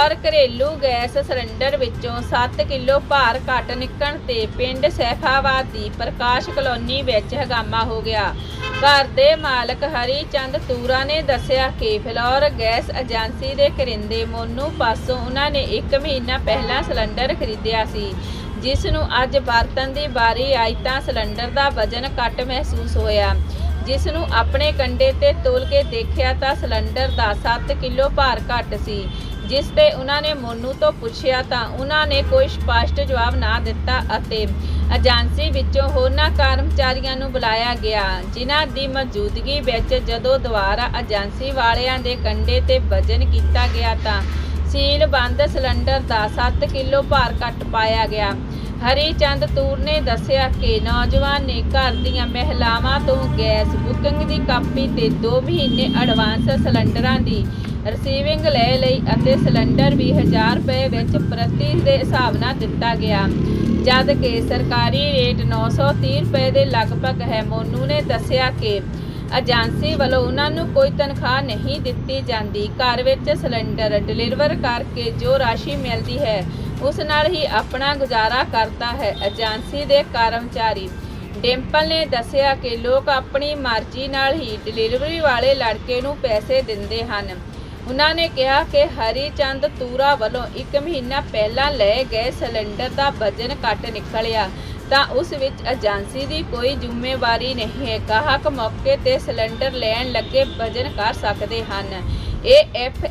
Floor ਘਰੇਲੂ gas cylinder ਵਿੱਚੋਂ 7 kilo ਭਾਰ ਘੱਟ ਨਿਕਲਣ ਤੇ ਪਿੰਡ ਸੈਫਾਬਾਦ ਦੀ ਪ੍ਰਕਾਸ਼ ਕਲੋਨੀ ਵਿੱਚ ਹਗਾਮਾ ਹੋ ਗਿਆ। ਘਰ ਦੇ ਮਾਲਕ ਹਰੀ ਚੰਦ ਤੂਰਾ ਨੇ ਦੱਸਿਆ ਕਿ ਫਲੋਰ ਗੈਸ ਏਜੰਸੀ ਦੇ ਕਰਿੰਦੇ ਮੋਨੂ ਪਾਸੋਂ ਉਹਨਾਂ ਨੇ 1 ਮਹੀਨਾ ਪਹਿਲਾਂ ਸਿਲੰਡਰ ਖਰੀਦਿਆ ਸੀ, ਜਿਸ ਨੂੰ ਅੱਜ ਵਰਤਣ ਦੀ ਵਾਰੀ ਆਈ ਤਾਂ ਸਿਲੰਡਰ ਦਾ ਵਜ਼ਨ ਘੱਟ ਮਹਿਸੂਸ ਹੋਇਆ। ਜਿਸ ਨੂੰ ਆਪਣੇ ਕੰਡੇ ਤੇ ਤੋਲ ਕੇ ਦੇਖਿਆ ਤਾਂ ਸਿਲੰਡਰ ਦਾ 7 ਕਿਲੋ ਭਾਰ ਘੱਟ ਸੀ। ਜਿਸ ਤੇ ਉਹਨਾਂ ਨੇ ਮੋਨੂ ਤੋਂ ਪੁੱਛਿਆ ਤਾਂ ਉਹਨਾਂ ਨੇ ਕੋਈ ਸਪਸ਼ਟ ਜਵਾਬ ਨਾ ਦਿੱਤਾ ਅਤੇ ਏਜੰਸੀ ਵਿੱਚੋਂ ਹੋਰਨਾਂ ਕਰਮਚਾਰੀਆਂ ਨੂੰ ਬੁਲਾਇਆ ਗਿਆ, ਜਿਨ੍ਹਾਂ ਦੀ ਮੌਜੂਦਗੀ ਵਿੱਚ ਜਦੋਂ ਦੁਬਾਰਾ ਏਜੰਸੀ ਵਾਲਿਆਂ ਦੇ ਕੰਡੇ ਤੇ ਵਜ਼ਨ ਕੀਤਾ ਗਿਆ ਤਾਂ ਸੀਲ ਬੰਦ ਸਿਲੰਡਰ ਦਾ 7 ਕਿਲੋ ਭਾਰ ਘੱਟ ਪਾਇਆ ਗਿਆ। ਹਰੀ ਚੰਦ ਤੂਰ ਨੇ ਦੱਸਿਆ ਕਿ ਨੌਜਵਾਨ ਨੇ ਘਰ ਦੀਆਂ ਮਹਿਲਾਵਾਂ ਤੋਂ ਗੈਸ ਬੁਕਿੰਗ ਦੀ ਕਾਪੀ ਤੇ 2 ਮਹੀਨੇ ਐਡਵਾਂਸ ਸਿਲੰਡਰਾਂ ਦੀ ਰਿਸੀਵਿੰਗ ਲੈ ਲਈ ਅਤੇ ਸਿਲੰਡਰ ਵੀ 1000 ਰੁਪਏ ਵਿੱਚ ਪ੍ਰਤੀ ਦੇ ਹਿਸਾਬ ਨਾਲ ਦਿੱਤਾ ਗਿਆ। ਜਦ ਕਿ ਸਰਕਾਰੀ ਰੇਟ 930 ਰੁਪਏ ਦੇ ਲਗਭਗ ਹੈ, ਮੋਨੂ ਨੇ ਦੱਸਿਆ ਕਿ ਏਜੰਸੀ ਵੱਲੋਂ ਉਹਨਾਂ ਨੂੰ ਕੋਈ ਤਨਖਾਹ ਨਹੀਂ ਦਿੱਤੀ ਜਾਂਦੀ। ਘਰ ਵਿੱਚ ਸਿਲੰਡਰ ਡਿਲੀਵਰ ਕਰਕੇ ਜੋ ਰਾਸ਼ੀ ਮਿਲਦੀ ਹੈ ਉਸ ਨਾਲ ਹੀ ਆਪਣਾ ਗੁਜ਼ਾਰਾ ਕਰਦਾ ਹੈ। ਏਜੰਸੀ ਦੇ ਕਰਮਚਾਰੀ ਡਿੰਪਲ ਨੇ ਦੱਸਿਆ ਕਿ ਲੋਕ ਆਪਣੀ ਮਰਜ਼ੀ ਨਾਲ ਹੀ ਡਿਲੀਵਰੀ ਵਾਲੇ ਲੜਕੇ ਨੂੰ ਪੈਸੇ ਦਿੰਦੇ ਹਨ। ਉਹਨਾਂ ਨੇ ਕਿਹਾ ਕਿ ਹਰੀ ਚੰਦ ਤੂਰਾ ਵੱਲੋਂ 1 ਮਹੀਨਾ ਪਹਿਲਾਂ ਲਏ ਗਏ ਸਿਲੰਡਰ ਦਾ ਵਜ਼ਨ ਘੱਟ ਨਿਕਲਿਆ, ਤਾਂ ਉਸ ਵਿੱਚ ਏਜੰਸੀ ਦੀ ਕੋਈ ਜ਼ਿੰਮੇਵਾਰੀ ਨਹੀਂ ਹੈ। ਗਾਹਕ ਮੌਕੇ ਤੇ ਸਿਲੰਡਰ ਲੈਣ ਲੱਗੇ ਵਜ਼ਨ ਕਰ ਸਕਦੇ ਹਨ। ਇਹ ਐਫ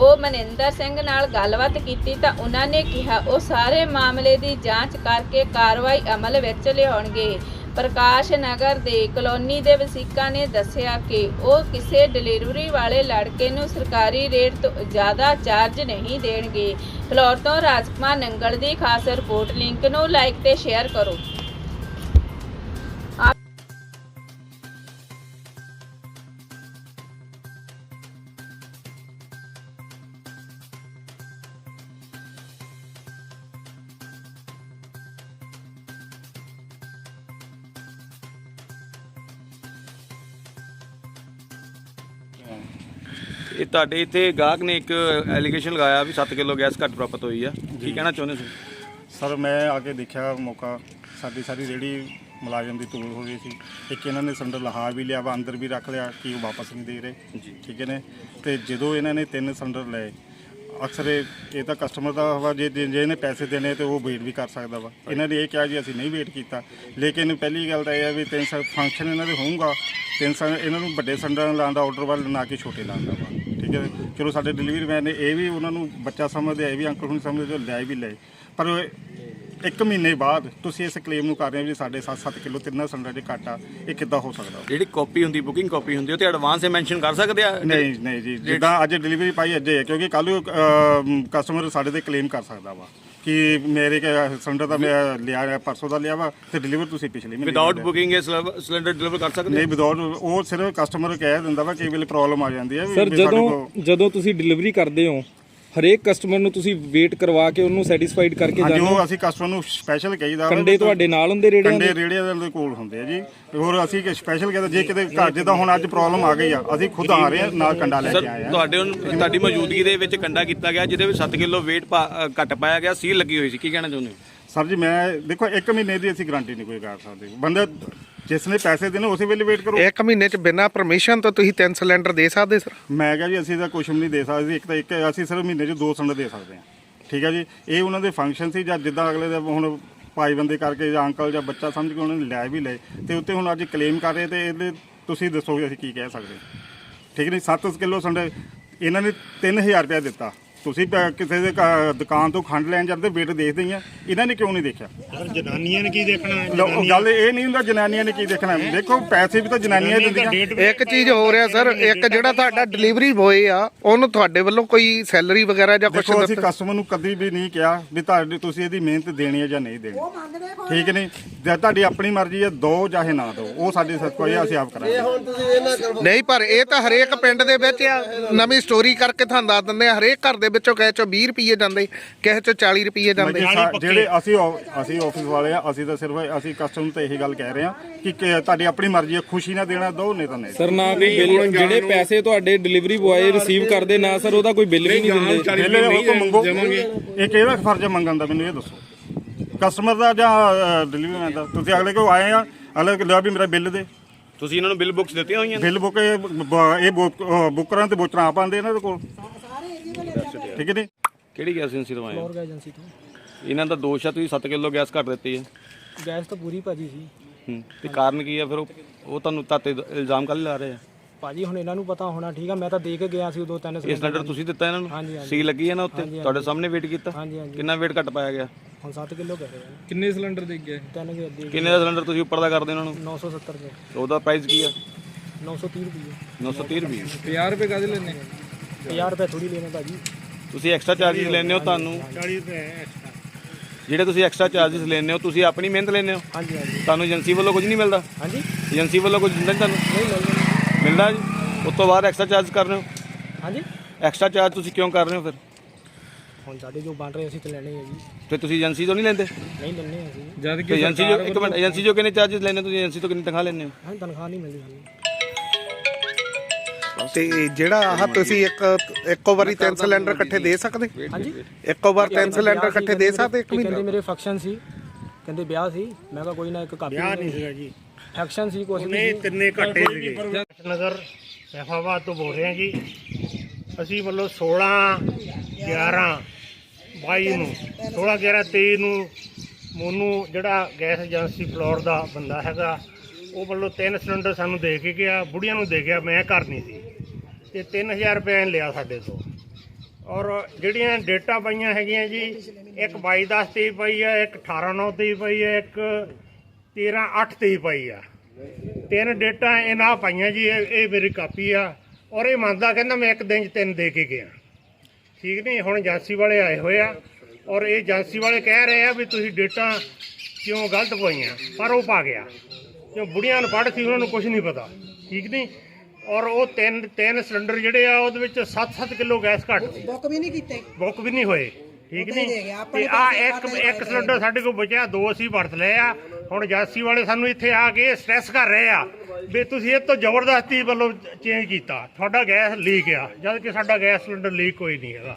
ਉਹ ਮਨਿੰਦਰ ਸਿੰਘ ਨਾਲ ਗੱਲਬਾਤ ਕੀਤੀ ਤਾਂ ਉਹਨਾਂ ਨੇ ਕਿਹਾ, ਉਹ ਸਾਰੇ ਮਾਮਲੇ ਦੀ ਜਾਂਚ ਕਰਕੇ ਕਾਰਵਾਈ ਅਮਲ ਵਿੱਚ ਲਿਆਉਣਗੇ। ਪ੍ਰਕਾਸ਼ ਨਗਰ ਦੇ ਕਲੋਨੀ ਦੇ ਵਸੀਕਾਂ ਨੇ ਦੱਸਿਆ ਕਿ ਉਹ ਕਿਸੇ ਡਿਲੀਵਰੀ ਵਾਲੇ ਲੜਕੇ ਨੂੰ ਸਰਕਾਰੀ ਰੇਟ ਤੋਂ ਜ਼ਿਆਦਾ ਚਾਰਜ ਨਹੀਂ ਦੇਣਗੇ। ਫਲੋਰ ਤੋਂ ਰਾਜਕੁਮਾਰ ਨੰਗਲ ਦੀ ਖਾਸ ਰਿਪੋਰਟ, ਲਿੰਕ ਨੂੰ ਲਾਈਕ ਤੇ ਸ਼ੇਅਰ ਕਰੋ। ਇਹ ਤੁਹਾਡੇ ਇੱਥੇ ਗਾਹਕ ਨੇ ਇੱਕ ਐਲੀਗੇਸ਼ਨ ਲਗਾਇਆ ਵੀ 7 ਕਿਲੋ ਗੈਸ ਘੱਟ ਪ੍ਰਾਪਤ ਹੋਈ ਆ। ਕੀ ਕਹਿਣਾ ਚਾਹੁੰਦੇ ਸੀ ਸਰ ਮੈਂ ਆ ਕੇ ਦੇਖਿਆ ਮੌਕਾ। ਸਾਡੀ ਸਾਰੀ ਰੇੜੀ ਮੁਲਾਜ਼ਮ ਦੀ ਧੂਲ ਹੋ ਗਈ ਸੀ। ਇੱਕ ਇਹਨਾਂ ਨੇ ਸਿਲੰਡਰ ਲਹਾ ਵੀ ਲਿਆ ਵਾ ਅੰਦਰ ਵੀ ਰੱਖ ਲਿਆ ਕਿ ਉਹ ਵਾਪਸ ਨਹੀਂ ਦੇ ਰਹੇ। ਠੀਕ ਹੈ ਨੇ? ਤੇ ਜਦੋਂ ਇਹਨਾਂ ਨੇ ਤਿੰਨ ਸਿਲੰਡਰ ਲਏ ਅਕਸਰ ਇਹ ਇਹ ਤਾਂ ਕਸਟਮਰ ਦਾ ਵਾ ਜੇ ਜੇ ਜੇ ਇਹਨੇ ਪੈਸੇ ਦੇਣੇ ਤੇ ਉਹ ਵੇਟ ਵੀ ਕਰ ਸਕਦਾ ਵਾ। ਇਹਨਾਂ ਨੇ ਇਹ ਕਿਹਾ ਜੀ ਅਸੀਂ ਨਹੀਂ ਵੇਟ ਕੀਤਾ। ਲੇਕਿਨ ਪਹਿਲੀ ਗੱਲ ਤਾਂ ਇਹ ਹੈ ਵੀ ਤਿੰਨ ਸੌ ਫੰਕਸ਼ਨ ਇਹਨਾਂ ਦੇ ਹੋਊਗਾ। ਤਿੰਨ ਸੌ ਇਹਨਾਂ ਨੂੰ ਵੱਡੇ ਸਿਲੰਡਰ ਲਾਉਣ ਦਾ ਆਰਡਰ ਵੱਲ ਨਾ ਕਿ ਛੋਟੇ ਲਾਉਣ ਦਾ ਵਾ। ਹੈ ਚਲੋ ਸਾਡੇ ਡਿਲੀਵਰੀ ਮੈਨ ਨੇ ਇਹ ਵੀ ਉਹਨਾਂ ਨੂੰ ਬੱਚਾ ਸਮਝਦੇ ਆ ਇਹ ਵੀ ਅੰਕਲ ਹੁਣ ਸਮਝਦੇ ਜੋ ਲੈ ਵੀ ਲਏ। ਪਰ ਇੱਕ ਮਹੀਨੇ ਬਾਅਦ ਤੁਸੀਂ ਇਸ ਕਲੇਮ ਨੂੰ ਕਰ ਰਹੇ ਹੋ ਵੀ ਸਾਡੇ 7-7 ਕਿਲੋ ਤਿੰਨਾਂ ਸਿਲੰਡਰ ਦੇ ਘਾਟਾ ਇਹ ਕਿੱਦਾਂ ਹੋ ਸਕਦਾ? ਜਿਹੜੀ ਕਾਪੀ ਹੁੰਦੀ ਬੁਕਿੰਗ ਕਾਪੀ ਹੁੰਦੀ ਉਹ ਤੇ ਐਡਵਾਂਸ ਮੈਂਸ਼ਨ ਕਰ ਸਕਦੇ ਆ? ਨਹੀਂ ਨਹੀਂ ਜੀ ਜਿੱਦਾਂ ਅੱਜ ਡਿਲੀਵਰੀ ਪਾਈ ਅੱਜ ਹੈ ਕਿਉਂਕਿ ਕੱਲ ਨੂੰ ਕਸਟਮਰ ਸਾਡੇ ਤੇ ਕਲੇਮ ਕਰ ਸਕਦਾ ਵਾ। ਕਿ ਮੇਰੇ ਸਿਲੰਡਰ ਦਾ ਮੈਂ ਲਿਆ ਹੈ, ਪਰਸੋਂ ਦਾ ਲਿਆ ਵਾ ਤੇ ਡਿਲੀਵਰ ਤੁਸੀਂ ਪਿਛਲੇ ਮਹੀਨੇ ਵਿਦਆਊਟ। ਬੁਕਿੰਗ ਇਹ ਸਿਲੰਡਰ ਡਿਲੀਵਰ ਕਰ ਸਕਦੇ ਨਹੀਂ ਵਿਦਆਊਟ ਉਹ ਸਿਰਫ ਕਸਟਮਰ ਕਹਿ ਦਿੰਦਾ ਵਾ ਕਈ ਵੇਲੇ ਪ੍ਰੋਬਲਮ ਆ ਜਾਂਦੀ ਹੈ ਵੀ- ਸਰ ਜਦੋਂ ਕੋਲ- ਜਦੋਂ ਤੁਸੀਂ ਡਿਲੀਵਰੀ ਕਰਦੇ ਹੋ ਹਰੇਕ ਕਸਟਮਰ ਨੂੰ ਤੁਸੀਂ ਵੇਟ ਕਰਵਾ ਕੇ ਉਹਨੂੰ ਸੈਟੀਸਫਾਈਡ ਕਰਕੇ ਹਾਂਜੀ ਜਾਂਦੇ ਹੋ ਉਹ ਅਸੀਂ ਕਸਟਮਰ ਨੂੰ ਸਪੈਸ਼ਲ ਕਹੀਦਾ ਵਾ ਕੰਡੇ ਵੀ ਤੁਹਾਡੇ ਨਾਲ ਹੁੰਦੇ ਰੇੜਿਆਂ ਕੰਡੇ ਦੇ? ਰੇੜਿਆਂ ਦੇ ਕੋਲ ਹੁੰਦੇ ਆ ਜੀ। ਹੋਰ ਅਸੀਂ ਕਿ ਸਪੈਸ਼ਲ ਕਹਿੰਦੇ ਜੇ ਕਿਤੇ ਘਰ ਜਿੱਦਾਂ ਹੁਣ ਅੱਜ ਪ੍ਰੋਬਲਮ ਆ ਗਈ ਆ ਅਸੀਂ ਖੁਦ ਆ ਰਹੇ ਆ ਨਾਲ ਕੰਡਾ ਲੈ ਸਰ ਕੇ ਆਏ ਆ। ਤੁਹਾਡੇ ਹੁਣ ਤੁਹਾਡੀ ਮੌਜੂਦਗੀ ਦੇ ਵਿੱਚ ਕੰਡਾ ਕੀਤਾ ਗਿਆ ਜਿਹਦੇ ਵਿੱਚ 7 ਕਿਲੋ weight ਪਾ- ਅ, ਘੱਟ ਪਾਇਆ ਗਿਆ ਸੀਲ ਲੱਗੀ ਹੋਈ ਸੀ ਕੀ ਕਹਿਣਾ ਚਾਹੁੰਦੇ ਹੋ? ਸਰ ਜੀ ਮੈਂ ਦੇਖੋ 1 ਮਹੀਨੇ ਦੀ ਅਸੀਂ ਗਾਰੰਟੀ ਨਹੀਂ ਕੋਈ ਕਰ ਸਕਦੇ। ਬੰਦਾ ਜਿਸ ਨੇ ਪੈਸੇ ਦੇਣੇ ਉਸੇ ਵੇਲੇ ਵੇਟ ਕਰੋ। ਇੱਕ ਮਹੀਨੇ ਚ ਬਿਨਾਂ ਪਰਮਿਸ਼ਨ ਤੋਂ ਤੁਸੀਂ ਤਿੰਨ ਸਿਲੰਡਰ ਦੇ ਸਕਦੇ ਸਰ ਮੈਂ ਕਿਹਾ ਜੀ ਅਸੀਂ ਤਾਂ ਕੁਝ ਵੀ ਨਹੀਂ ਦੇ ਸਕਦੇ। ਇੱਕ ਤਾਂ ਇੱਕ ਅਸੀਂ ਸਿਰਫ ਮਹੀਨੇ 'ਚ ਦੋ ਸਿਲੰਡਰ ਦੇ ਸਕਦੇ ਹਾਂ। ਠੀਕ ਹੈ ਜੀ? ਇਹ ਉਹਨਾਂ ਦੇ ਫੰਕਸ਼ਨ ਸੀ ਜਾਂ ਜਿੱਦਾਂ ਅਗਲੇ ਦੇ ਹੁਣ ਭਾਈ ਬੰਦੇ ਕਰਕੇ ਜਾਂ ਅੰਕਲ ਜਾਂ ਬੱਚਾ ਸਮਝ ਕੇ ਉਹਨਾਂ ਨੇ ਲੈ ਵੀ ਲਏ। ਤੇ ਉੱਤੇ ਹੁਣ ਅੱਜ ਕਲੇਮ ਕਰ ਰਹੇ ਤੇ ਇਹਦੇ ਤੁਸੀਂ ਦੱਸੋ ਅਸੀਂ ਕੀ ਕਹਿ ਸਕਦੇ। ਠੀਕ ਨਹੀਂ 7 ਕਿਲੋ ਸਿਲੰਡਰ ਇਹਨਾਂ ਨੇ 3000 ਰੁਪਏ ਦਿੱਤਾ। ਤੁਸੀਂ ਪ- ਕਿਸੇ ਦੇ ਦੁਕਾਨ ਤੋਂ ਖੰਡ ਲੈਣ ਜਾਂਦੇ ਵੇਟ ਦੇਖਦੇ ਹੀ ਆ। ਇਹਨਾਂ ਨੇ ਕਿਉਂ ਨਹੀਂ ਦੇਖਿਆ? ਜਨਾਨੀਆਂ ਨੇ ਕੀ ਦੇਖਣਾ? ਹੈ? ਲਓ, ਉਹ ਗੱਲ ਇਹ ਨਹੀਂ ਹੁੰਦਾ ਜਨਾਨੀਆਂ ਨੇ ਕੀ ਦੇਖਣਾ। ਦੇਖੋ ਪੈਸੇ ਵੀ ਤਾਂ ਜਨਾਨੀਆਂ ਦਿੰਦੀਆਂ। ਇੱਕ ਚੀਜ਼ ਹੋ ਰਿਹਾ ਸਰ ਇੱਕ ਜਿਹੜਾ ਤੁਹਾਡਾ ਡਿਲੀਵਰੀ ਬੋਏ ਆ ਉਹਨੂੰ ਤੁਹਾਡੇ ਵੱਲੋਂ ਕੋਈ ਸੈਲਰੀ ਵਗੈਰਾ ਜਾਂ ਕੁਝ ਦੇਖੋ ਅਸੀਂ ਕਸਟਮਰ ਨੂੰ ਕਦੀ ਵੀ ਨਹੀਂ ਕਿਹਾ ਵੀ ਤੁਹਾਡੀ ਤੁਸੀਂ ਇਹਦੀ ਮਿਹਨਤ ਦੇਣੀ ਹੈ ਜਾਂ ਨਹੀਂ ਦੇਣੀ। ਠੀਕ ਨਹੀਂ? ਜੇ ਤੁਹਾਡੀ ਆਪਣੀ ਮਰਜ਼ੀ ਹੈ ਦੋ ਚਾਹੇ ਨਾ ਦੋ। ਉਹ ਸਾਡੇ ਸੱਚ ਕੋਈ ਅਸੀਂ ਆਪ ਕਰਾਂਗੇ। ਨਹੀਂ ਪਰ ਇਹ ਤਾਂ ਹਰੇਕ ਪਿੰਡ ਦੇ ਵਿੱਚ ਆ। ਨਵੀਂ ਸਟੋਰੀ ਕਰਕੇ ਤੁਹਾਨੂੰ ਦੱਸ ਦਿੰਦੇ ਆ ਹਰੇਕ ਘਰ ਦੇ ਵਿੱਚੋਂ ਕਿਸੇ ਚੋਂ 20 ਰੁਪਏ ਜਾਂਦੇ ਕਿਸੇ ਚੋਂ 40 ਰੁਪਏ ਜਾਂਦੇ। ਜਿਹੜੇ ਅਸੀਂ ਅਸੀਂ ਆਫਿਸ ਵਾਲੇ ਆ ਅਸੀਂ ਤਾਂ ਸਿਰਫ ਅਸੀਂ ਕਸਟਮਰ ਨੂੰ ਤਾਂ ਇਹੀ ਗੱਲ ਕਹਿ ਰਹੇ ਆ ਕਿ ਕਿ ਤੁਹਾਡੀ ਆਪਣੀ ਮਰਜ਼ੀ ਹੈ ਖੁਸ਼ੀ ਨਾਲ ਦੇਣਾ ਦੋ ਨਹੀਂ ਤਾਂ ਨਹੀਂ। ਸਰ ਨਾ ਕੋਈ ਬਿੱਲ ਜਿਹੜੇ ਪੈਸੇ ਤੁਹਾਡੇ ਡਿਲੀਵਰੀ ਬੁਆਏ ਰਿਸੀਵ ਕਰਦੇ ਨਾ ਸਰ ਉਹਦਾ ਕੋਈ ਬਿੱਲ ਵੀ ਨਹੀਂ ਦਿੰਦੇ। ਬਿੱਲ ਉਹ ਤੋਂ ਮੰਗੋ। ਇਹ ਕਿਹੜਾ ਫਰਜ਼ ਮੰਗਣ ਦਾ ਮੈਨੂੰ ਇਹ ਦੱਸੋ। ਕਸਟਮਰ ਦਾ ਜਾਂ ਡਿਲੀਵਰੀ ਮੈਨ ਦਾ? ਤੁਸੀਂ ਅਗਲੇ ਕੋ ਆਏ ਆ ਅਗਲੇ ਕੋਲ ਲਿਆ ਵੀ ਮੇਰਾ ਬਿੱਲ ਦੇ। ਤੁਸੀਂ ਇਹਨਾਂ ਨੂੰ ਬਿੱਲ ਬੁੱਕਸ ਦਿੱਤੀਆਂ ਹੋਈਆਂ ਨੇ? ਬਿੱਲ ਬੁੱਕ ਇਹ ਬੁੱਕਰਾਂ ਤੇ ਬੋਚਰਾਂ ਆਪ ਆਉਂਦੇ ਇਹਨਾਂ ਦੇ ਕੋਲ। ਠੀਕ ਹੈ ਜੀ? ਕਿਹੜੀ ਗੈਸ ਏਜੰਸੀ ਤੋਂ ਆਏ ਹੋ? ਹੋਰ ਏਜੰਸੀ ਤੋਂ। ਇਹਨਾਂ ਦਾ ਦੋਸ਼ ਆ ਤੁਸੀਂ 7 ਕਿਲੋ ਗੈਸ ਘੱਟ ਦਿੱਤੀ ਹੈ। ਗੈਸ ਤਾਂ ਪੂਰੀ ਭਾਜੀ ਸੀ। ਹੂੰ ਤੇ ਕਾਰਨ ਕੀ ਆ ਫਿਰ ਉਹ ਉਹ ਤੁਹਾਨੂੰ ਤਾਤੇ ਇਲਜ਼ਾਮ ਕੱਲ ਲਾ ਰਹੇ ਆ। ਭਾਜੀ ਹੁਣ ਇਹਨਾਂ ਨੂੰ ਪਤਾ ਹੋਣਾ ਠੀਕ ਆ ਮੈਂ ਤਾਂ ਦੇ ਕੇ ਗਿਆ ਸੀ ਉਦੋਂ ਤਿੰਨ ਇਹ ਸਿਲੰਡਰ ਸਿਲੰਡਰ ਤੁਸੀਂ ਦਿੱਤਾ ਇਹਨਾਂ ਹਾਂਜੀ, ਨੂੰ? ਹਾਂਜੀ। ਸੀ ਲੱਗੀ ਹੈ ਨਾ ਉੱਤੇ। ਤੁਹਾਡੇ ਸਾਹਮਣੇ ਵੇਟ ਕੀਤਾ? ਹਾਂਜੀ ਹਾਂਜੀ। ਕਿੰਨਾ ਵੇਟ ਘੱਟ ਪਾਇਆ ਗਿਆ? ਹੁਣ 7 ਕਿਲੋ ਕਹਿ ਰਹੇ ਆ ਕਿੰਨੇ ਸਿਲੰਡਰ ਦੇ ਗਏ? ਤਿੰਨ ਦੇ ਅੱਧੇ ਕਿੰਨੇ ਦਾ ਸਿਲੰਡਰ ਤੁਸੀਂ ਉੱਪਰ ਦਾ ਕਰਦੇ ਉਹਨਾਂ ਨੂੰ? 970 ਦੇ। ਉਹਦਾ ਪ੍ਰਾਈਸ ਕੀ ਆ? 930 ਰੁਪਏ। 930 ਰੁਪਏ। 50 ਰੁਪਏ ਕਾਹਦੇ ਲੈਣੇ 50 ਰੁਪਏ ਥੋੜੀ ਲੈਣੇ ਭਾਜੀ। ਤੁਸੀਂ ਐਕਸਟਰਾ ਚਾਰजेस ਲੈਂਦੇ ਹੋ ਤੁਹਾਨੂੰ? 40 ਰੁਪਏ ਐਕਸਟਰਾ ਜਿਹੜੇ ਤੁਸੀਂ ਐਕਸਟਰਾ ਚਾਰजेस ਲੈਂਦੇ ਹੋ ਤੁਸੀਂ ਆਪਣੀ ਮਿਹਨਤ ਲੈਂਦੇ ਹੋ? ਹਾਂਜੀ ਹਾਂਜੀ। ਤੁਹਾਨੂੰ ਏਜੰਸੀ ਵੱਲੋਂ ਕੁਝ ਨਹੀਂ ਮਿਲਦਾ? ਹਾਂਜੀ। ਏਜੰਸੀ ਵੱਲੋਂ ਕੁਝ ਦਿੰਦਾ ਨਹੀਂ ਤੁਹਾਨੂੰ? ਨਹੀਂ ਮਿਲਦਾ ਮਿਲਦਾ ਜੀ? ਉਸ ਤੋਂ ਬਾਅਦ ਐਕਸਟਰਾ ਚਾਰਜ ਕਰ ਰਹੇ ਹੋ? ਹਾਂਜੀ। ਐਕਸਟਰਾ ਚਾਰਜ ਤੁਸੀਂ ਕਿਉਂ ਕਰ ਰਹੇ ਹੋ ਫਿਰ? ਹੁਣ ਸਾਡੇ ਜੋ ਬਣ ਰਹੇ ਅਸੀਂ ਤੇ ਲੈਣੇ ਆ ਜੀ। ਫਿਰ ਤੁਸੀਂ ਏਜੰਸੀ ਤੋਂ ਨਹੀਂ ਲੈਂਦੇ? ਨਹੀਂ ਲੈਣੇ ਅਸੀਂ। ਜਦ ਕਿ ਏਜੰਸੀ ਜੋ ਇੱਕ ਮਿੰਟ ਏਜੰਸੀ ਜੋ ਕਿੰਨੇ ਚਾਰजेस ਲੈਂਦੇ ਹੋ ਤੁਸੀਂ ਏਜੰਸੀ ਤੋਂ ਕਿੰਨੀ ਤਨਖਾਹ ਲੈਂਦੇ ਹੋ? ਹਾਂ ਤਨਖਾਹ ਨਹੀਂ ਮਿਲਦੀ ਸਾਨੂੰ। ਤੇ ਜਿਹੜਾ ਆਹ ਤੁਸੀਂ ਇੱਕ ਇੱਕੋ ਵਾਰੀ ਤਿੰਨ ਸਿਲੰਡਰ ਇਕੱਠੇ ਦੇ ਸਕਦੇ? ਹਾਂਜੀ। ਇੱਕੋ ਵਾਰ ਤਿੰਨ ਸਿਲੰਡਰ ਇਕੱਠੇ ਦੇ ਸਕਦੇ ਇੱਕ ਕਹਿੰਦੇ ਮਹੀਨੇ? ਮੇਰੇ ਫੰਕਸ਼ਨ ਸੀ ਕਹਿੰਦੇ ਵਿਆਹ ਸੀ ਮੈਂ ਕਿਹਾ ਕੋਈ ਨਾ ਇੱਕ ਕਾਪੀ ਵਿਆਹ ਨਹੀਂ ਸੀਗਾ ਜੀ। ਫੰਕਸ਼ਨ ਸੀ ਉਹਨੇ ਵੀ ਤਿੰਨੇ ਘੱਟੇ ਸੀਗੇ। ਨਗਰ ਸੈਫਾਬਾਦ ਤੋਂ ਬੋਲ ਰਹੇ ਹਾਂ ਜੀ। ਅਸੀਂ ਵੱਲੋਂ 16 11 22 ਨੂੰ 16 11 23 ਨੂੰ ਮੋਨੂ ਜਿਹੜਾ ਗੈਸ ਏਜੰਸੀ ਫਲੋਰ ਦਾ ਬੰਦਾ ਹੈਗਾ ਉਹ ਵੱਲੋਂ ਤਿੰਨ ਸਿਲੰਡਰ ਸਾਨੂੰ ਦੇ ਕੇ ਗਿਆ, ਬੁੜੀਆਂ ਨੂੰ ਦੇ ਗਿਆ, ਮੈਂ ਘਰ ਨਹੀਂ ਸੀ। ਤੇ 3000 ਰੁਪਏ ਲਿਆ ਸਾਡੇ ਤੋਂ। ਔਰ ਜਿਹੜੀਆਂ ਡੇਟਾ ਪਈਆਂ ਹੈਗੀਆਂ ਜੀ, ਇੱਕ 22 10 23 ਪਈ ਆ, ਇੱਕ 18 9 23 ਪਈ ਆ, ਇੱਕ 13 8 23 ਪਈ ਆ। ਤਿੰਨ ਡੇਟਾ ਇਹਨਾਂ ਪਾਈਆਂ ਜੀ, ਇਹ ਇਹ ਮੇਰੀ ਕਾਪੀ ਆ। ਔਰ ਇਹ ਮੰਨਦਾ ਕਹਿੰਦਾ ਮੈਂ ਇੱਕ ਦਿਨ ਚ ਤਿੰਨ ਦੇ ਕੇ ਗਿਆ। ਠੀਕ ਨਹੀਂ? ਹੁਣ ਏਜੰਸੀ ਵਾਲੇ ਆਏ ਹੋਏ ਆ। ਔਰ ਇਹ ਏਜੰਸੀ ਵਾਲੇ ਕਹਿ ਰਹੇ ਆ ਵੀ ਤੁਸੀਂ ਡੇਟਾ ਕਿਉਂ ਗਲਤ ਪਾਈਆਂ? ਪਰ ਉਹ ਪਾ ਗਿਆ। ਕਿਉਂ ਬੁੜੀਆਂ ਨੂੰ ਪੜ੍ਹ ਸੀ ਉਹਨਾਂ ਨੂੰ ਕੁਝ ਨਹੀਂ ਪਤਾ ਠੀਕ ਨਹੀਂ? ਔਰ ਉਹ ਤਿੰਨ ਤਿੰਨ ਸਿਲੰਡਰ ਜਿਹੜੇ ਆ ਉਹਦੇ ਵਿੱਚ 7-7 ਕਿਲੋ ਗੈਸ ਘੱਟ ਸੀ। ਬੁੱਕ ਵੀ ਨਹੀਂ ਕੀਤੇ? ਬੁੱਕ ਵੀ ਨਹੀਂ ਹੋਏ ਠੀਕ ਨਹੀਂ? ਤੇ ਆ ਇੱਕ ਇੱਕ ਸਿਲੰਡਰ ਸਾਡੇ ਕੋਲ ਬਚਿਆ ਦੋ ਅਸੀਂ ਵਰਤ ਲਏ ਆ। ਹੁਣ ਏਜੰਸੀ ਵਾਲੇ ਸਾਨੂੰ ਇੱਥੇ ਆ ਕੇ ਸਟ੍ਰੈਸ ਕਰ ਰਹੇ ਆ ਵੀ ਤੁਸੀਂ ਇਹ ਤੋਂ ਜ਼ਬਰਦਸਤੀ ਵੱਲੋਂ ਚੇਂਜ ਕੀਤਾ। ਤੁਹਾਡਾ ਗੈਸ ਲੀਕ ਆ ਜਦ ਕਿ ਸਾਡਾ ਗੈਸ ਸਿਲੰਡਰ ਲੀਕ ਕੋਈ ਨਹੀਂ ਹੈਗਾ।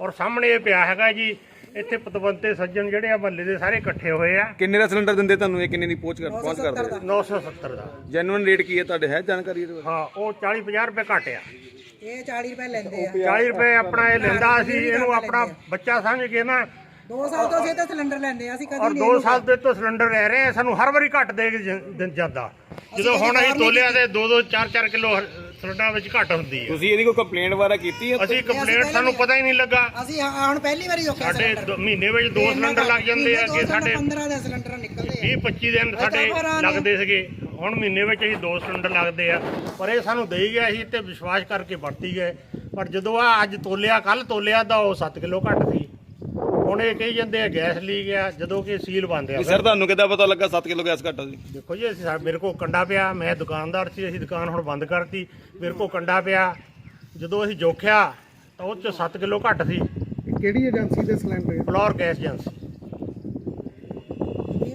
ਔਰ ਸਾਹਮਣੇ ਇਹ ਪਿਆ ਹੈਗਾ ਜੀ ਇੱਥੇ ਪਤਵੰਤੇ ਸੱਜਣ ਜਿਹੜੇ ਆ ਮਹੱਲੇ ਦੇ ਸਾਰੇ ਇਕੱਠੇ ਹੋਏ ਆ। ਕਿੰਨੇ ਦਾ ਸਿਲੰਡਰ ਦਿੰਦੇ ਤੁਹਾਨੂੰ ਇਹ? ਕਿੰਨੇ ਦੀ ਪਹੁੰਚ ਕਰ ਪਹੁੰਚ ਕਰਦੇ 970 ਦਾ। ਜੈਨੂਇਨ ਰੇਟ ਕੀ ਹੈ ਤੁਹਾਡੇ? ਹੈ ਜਾਣਕਾਰੀ ਇਹਦੇ ਬਾਰੇ? ਹਾਂ ਉਹ 40 50 ਰੁਪਏ ਘੱਟ ਆ। ਇਹ 40 ਰੁਪਏ ਲੈਂਦੇ ਆ। 40 ਰੁਪਏ ਆਪਣਾ ਇਹ ਲੈਂਦਾ ਅਸੀਂ ਇਹਨੂੰ ਆਪਣਾ ਬੱਚਾ ਸਮਝ ਕੇ ਨਾ 2 ਸਾਲ ਤੋਂ ਅਸੀਂ ਤਾਂ ਸਿਲੰਡਰ ਲੈਂਦੇ ਆ ਅਸੀਂ ਕਦੀ ਔਰ ਨਹੀਂ 2 ਸਾਲ ਦੇ ਤੋਂ ਸਿਲੰਡਰ ਲੈ ਰਹੇ ਆ ਸਾਨੂੰ ਹਰ ਵਾਰੀ ਘੱਟ ਦੇ ਦ- ਜਾਂਦਾ। ਜਦੋਂ ਹੁਣ ਅਸੀਂ ਤੋਲਿਆ ਤੇ 2-2 4-4 ਕਿਲੋ ਸਿਲੰਡਰਾਂ ਵਿੱਚ ਘੱਟ ਹੁੰਦੀ ਹੈ। ਤੁਸੀਂ ਇਹਦੀ ਕੋਈ ਕੰਪਲੇਂਟ ਵਾਰਾ ਕੀਤੀ ਹੈ ਅਸੀਂ ਕੰਪਲੇਂਟ ਸਾਨੂੰ ਪਤਾ ਹੀ ਨਹੀਂ ਲੱਗਾ। ਅਸੀਂ ਹਾਂ- ਹੁਣ ਪਹਿਲੀ ਵਾਰੀ ਰੋਕਿਆ ਸਾਡੇ ਸਿਲੰਡਰ ਦੋ- ਮਹੀਨੇ ਵਿੱਚ ਦੋ ਸਿਲੰਡਰ ਲੱਗ ਜਾਂਦੇ ਆ ਕਿ ਸਾਡੇ 15 ਦੇ ਸਿਲੰਡਰ ਨਿਕਲਦੇ ਆ। 20-25 ਦਿਨ ਸਾਡੇ ਲੱਗਦੇ ਸੀਗੇ। ਹੁਣ ਮਹੀਨੇ ਵਿੱਚ ਅਸੀਂ ਦੋ ਸਿਲੰਡਰ ਲੱਗਦੇ ਆ। ਪਰ ਇਹ ਸਾਨੂੰ ਦੇਈ ਗਿਆ ਸੀ ਤੇ ਵਿਸ਼ਵਾਸ ਕਰਕੇ ਵਰਤੀ ਗਏ। ਪਰ ਜਦੋਂ ਆ ਅੱਜ ਤੋਲਿਆ ਕੱਲ ਤੋਲਿਆ ਤਾਂ ਉਹ 7 ਕਿਲੋ ਘੱਟ ਸੀ। ਹੁਣ ਇਹ ਕਹੀ ਜਾਂਦੇ ਆ ਗੈਸ ਲੀਕ ਆ ਜਦੋਂ ਕਿ ਸੀਲ ਬੰਦ ਆ ਸਰ ਤੁਹਾਨੂੰ ਕਿੱਦਾਂ ਪਤਾ ਲੱਗਾ 7 ਕਿਲੋ ਗੈਸ ਘੱਟ ਸੀ ਦੇਖੋ ਜੀ ਅਸੀਂ ਮੇਰੇ ਕੋਲ ਕੰਡਾ ਪਿਆ ਮੈਂ ਦੁਕਾਨਦਾਰ ਸੀ ਅਸੀਂ ਦੁਕਾਨ ਹੁਣ ਬੰਦ ਕਰਤੀ। ਮੇਰੇ ਕੋਲ ਕੰਡਾ ਪਿਆ। ਜਦੋਂ ਅਸੀਂ ਜੋਖਿਆ ਤਾਂ ਉਹ ਚ 7 ਕਿਲੋ ਘੱਟ ਸੀ। ਕਿਹੜੀ ਏਜੰਸੀ ਦੇ ਸਿਲੰਡਰ? Floor gas agency.